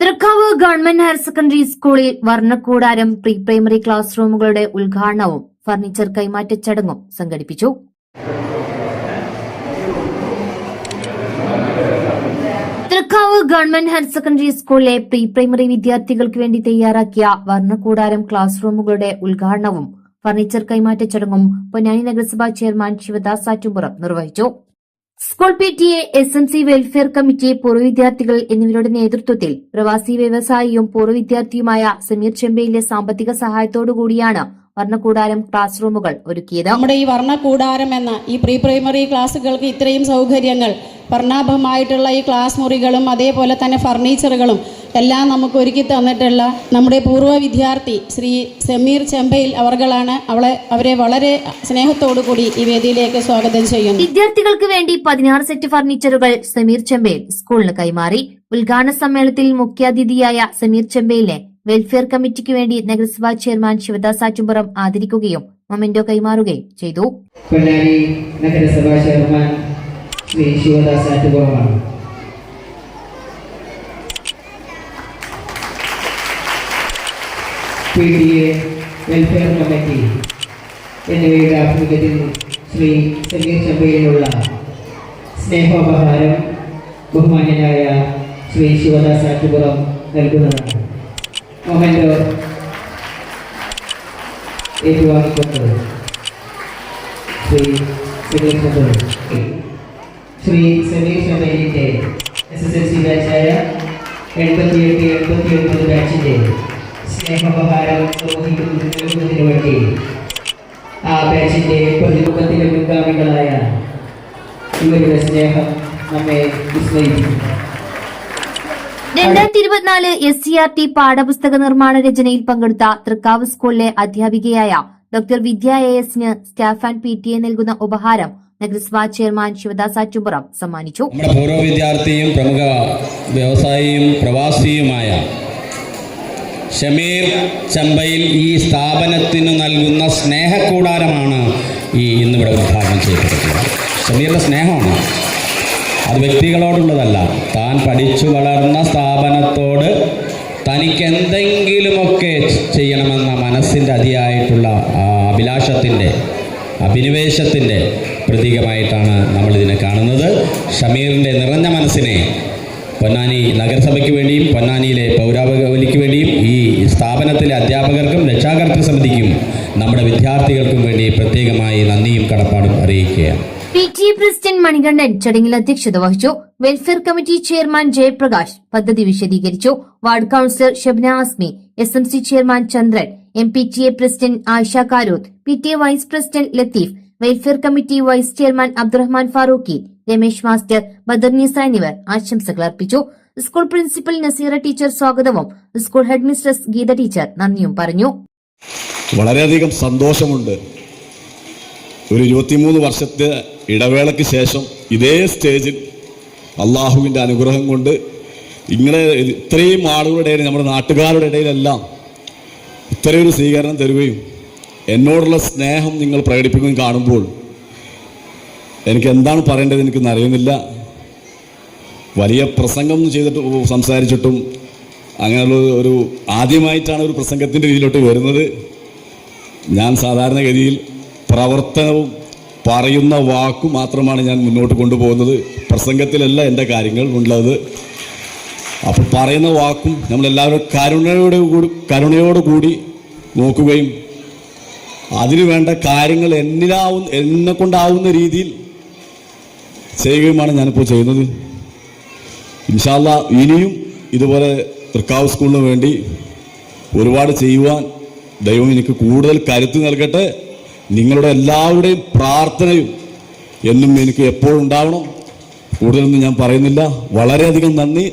Thrikkavu government higher secondary സ്കൂളിൽ വർണക്കൂടാരം pre primary class റൂമുകളുടെ ഉദ്ഘാടനവും ഫർണിച്ചർ കൈമാറ്റ ചടങ്ങും സംഘടിപ്പിച്ചു. തൃക്കാവ് ഗവൺമെന്റ് ഹയർ സെക്കൻഡറി സ്കൂളിലെ പ്രീ പ്രൈമറി വിദ്യാർത്ഥികൾക്ക് വേണ്ടി തയ്യാറാക്കിയ വർണക്കൂടാരം ക്ലാസ് റൂമുകളുടെ ഉദ്ഘാടനവും ഫർണിച്ചർ കൈമാറ്റ ചടങ്ങും പൊന്നാനി നഗരസഭാ ചെയർമാൻ ശിവദാസ് ആറ്റുംപുറം നിർവഹിച്ചു. School P T A S M C welfare committee പൂർവ വിദ്യാർത്ഥികൾ എന്നിവരുടെ നേതൃത്വത്തിൽ പ്രവാസി വ്യവസായിയും പൂർവ വിദ്യാർത്ഥിയുമായ സമീർ ചെമ്പയിലെ സാമ്പത്തിക സഹായത്തോടുകൂടിയാണ് വർണകൂടാരം ക്ലാസ് റൂമുകൾ ഒരുക്കിയത്. നമ്മുടെ ഈ വർണകൂടാരം എന്ന ഈ പ്രീ പ്രൈമറി ക്ലാസ്സുകൾക്ക് ഇത്രയും സൗകര്യങ്ങൾ വർണാഭമായിട്ടുള്ള ഈ ക്ലാസ് മുറികളും അതേപോലെ തന്നെ ഫർണിച്ചറുകളും എല്ലാം നമുക്ക് ഒരുക്കി തന്നിട്ടുള്ള നമ്മുടെ പൂർവ വിദ്യാർത്ഥി ശ്രീ സമീർ ചെമ്പയിൽ അവർകളാണ് അവളെ അവരെ വളരെ സ്നേഹത്തോടു കൂടി ഈ വേദിയിലേക്ക് സ്വാഗതം ചെയ്യുന്നു. വിദ്യാർത്ഥികൾക്ക് വേണ്ടി പതിനാറ് സെറ്റ് ഫർണിച്ചറുകൾ സമീർ ചെമ്പയിൽ സ്കൂളിന് കൈമാറി. ഉദ്ഘാടന സമ്മേളനത്തിൽ മുഖ്യാതിഥിയായ സമീർ ചെമ്പയിലെ വെൽഫെയർ കമ്മിറ്റിക്ക് വേണ്ടി നഗരസഭാ ചെയർമാൻ ശിവദാസ് ആറ്റുംപുറം ആദരിക്കുകയും മൊമെന്റോ കൈമാറുകയും ചെയ്തു. നഗരസഭാ chairman Shri Sivadas ആറ്റുപുറമാണ്. P T A welfare committee എന്നിവയുടെ ആഭിമുഖ്യത്തിൽ ശ്രീ സമീർ ചമ്പയിലുള്ള സ്നേഹോപഹാരം ബഹുമാന്യനായ ശ്രീ ശിവദാസ് ആറ്റുപുറം നൽകുന്നതാണ്. മൊമെന്റോ ഏറ്റുവാങ്ങിക്കൊണ്ട് ശ്രീ ചന്ദ്രൻ ശ്രീ സമീർ ചന്ദ്രനിന്റെ എസ് എസ് എൽ സി ബാച്ചായ എൺപത്തിയെട്ട് എൺപത്തി ഒൻപത് ബാച്ചിന്റെ സ്നേഹോപഹാരം നിർവഹിക്കുന്നതിന് വേണ്ടി ആ ബാച്ചിന്റെ പ്രതിമുഖത്തിലെ മുൻഗാമികളായ ഇവരുടെ സ്നേഹം നമ്മെ വിസ്മയിക്കും രണ്ടായിരത്തി ഇരുപത്തിനാല് എസ് സി ആർ ടി പാഠപുസ്തക നിർമ്മാണ രചനയിൽ പങ്കെടുത്ത തൃക്കാവ് സ്കൂളിലെ അധ്യാപികയായ ഡോക്ടർ വിദ്യ എ എസിന് staff and P T A നൽകുന്ന ഉപഹാരം നഗരസഭാ ചെയർമാൻ ശിവദാസ ആറ്റുപുറം സമ്മാനിച്ചു. നമ്മുടെ പൂർവ വിദ്യാർത്ഥിയും പ്രമുഖ വ്യവസായിയും പ്രവാസിയുമായ ഷമീർ ചമ്പയിൽ ഈ സ്ഥാപനത്തിന് നൽകുന്ന സ്നേഹക്കൂടാരമാണ് ഈ ഇന്നിവിടെ ഉദ്ഘാടനം ചെയ്യപ്പെട്ടിട്ടുള്ളത് ഷമീറിന്റെ സ്നേഹമാണ്. അത് വ്യക്തികളോടുള്ളതല്ല. താൻ പഠിച്ചു വളർന്ന സ്ഥാപനത്തോട് തനിക്ക് എന്തെങ്കിലുമൊക്കെ ചെയ്യണമെന്ന മനസ്സിന്റെ അതിയായിട്ടുള്ള അഭിലാഷത്തിന്റെ അഭിനിവേശത്തിന്റെ പ്രതീകമായിട്ടാണ് നമ്മളിതിനെ കാണുന്നത്. ഷമീറിന്റെ നിറഞ്ഞ മനസ്സിനെ പൊന്നാനി നഗരസഭയ്ക്ക് വേണ്ടിയും പൊന്നാനിയിലെ പൗരാവലിക്ക് വേണ്ടിയും ഈ സ്ഥാപനത്തിലെ അധ്യാപകർക്കും രക്ഷാകർത്തൃ സമിതിക്കും നമ്മുടെ വിദ്യാർത്ഥികൾക്കും വേണ്ടി പ്രത്യേകമായി നന്ദിയും കടപ്പാടും അറിയിക്കുകയാണ്. പി ടി പ്രസിഡന്റ് മണികണ്ഠൻ ചടങ്ങിൽ അധ്യക്ഷത വഹിച്ചു. വെൽഫെയർ കമ്മിറ്റി ചെയർമാൻ ജയപ്രകാശ് പദ്ധതി വിശദീകരിച്ചു. Ward councillor Shabna Asmi S M C chairman Chandran M P T A president Ayisha Karooth P T A vice president Latheef welfare committee vice chairman Abdurahman Farooqui Ramesh master Badarneesa എന്നിവർ ആശംസകൾ അർപ്പിച്ചു. School principal Naseera teacher സ്വാഗതവും. School head mistress Geetha teacher നന്ദിയും പറഞ്ഞു. വളരെയധികം സന്തോഷമുണ്ട്. ഒരു ഇരുപത്തിമൂന്ന് വർഷത്തെ ഇടവേളയ്ക്ക് ശേഷം ഇതേ സ്റ്റേജിൽ അള്ളാഹുവിന്റെ അനുഗ്രഹം കൊണ്ട് ഇങ്ങനെ ഇത്രയും ആളുകളുടെ ഇടയിൽ നമ്മുടെ നാട്ടുകാരുടെ ഇടയിലെല്ലാം ഇത്രയൊരു സ്വീകരണം തരുകയും എന്നോടുള്ള സ്നേഹം നിങ്ങൾ പ്രകടിപ്പിക്കുകയും കാണുമ്പോൾ എനിക്ക് എന്താണ് പറയേണ്ടത് എനിക്കൊന്നും അറിയുന്നില്ല വലിയ പ്രസംഗം ചെയ്തിട്ട് സംസാരിച്ചിട്ടും അങ്ങനെയുള്ള ഒരു ആദ്യമായിട്ടാണ് ഒരു പ്രസംഗത്തിന്റെ രീതിയിലോട്ട് വരുന്നത്. ഞാൻ സാധാരണഗതിയിൽ പ്രവർത്തനവും പറയുന്ന വാക്ക് മാത്രമാണ് ഞാൻ മുന്നോട്ട് കൊണ്ടുപോകുന്നത്. പ്രസംഗത്തിലല്ല എന്റെ കാര്യങ്ങൾ ഉള്ളത് അപ്പോൾ പറയുന്ന വാക്കും നമ്മളെല്ലാവരും കരുണയോടെ കൂടി കരുണയോട് കൂടി നോക്കുകയും അതിനു വേണ്ട കാര്യങ്ങൾ എന്നിലാവുന്ന എന്നെ കൊണ്ടാവുന്ന രീതിയിൽ ചെയ്യുകയുമാണ് ഞാനിപ്പോൾ ചെയ്യുന്നത്. ഇൻഷാല്ല ഇനിയും ഇതുപോലെ തൃക്കാവ് സ്കൂളിന് വേണ്ടി ഒരുപാട് ചെയ്യുവാൻ ദൈവം എനിക്ക് കൂടുതൽ കരുത്ത് നൽകട്ടെ. നിങ്ങളുടെ എല്ലാവരുടെയും പ്രാർത്ഥനയും എന്നും എനിക്ക് എപ്പോഴും ഉണ്ടാവണം. കൂടുതലൊന്നും ഞാൻ പറയുന്നില്ല. വളരെയധികം നന്ദി.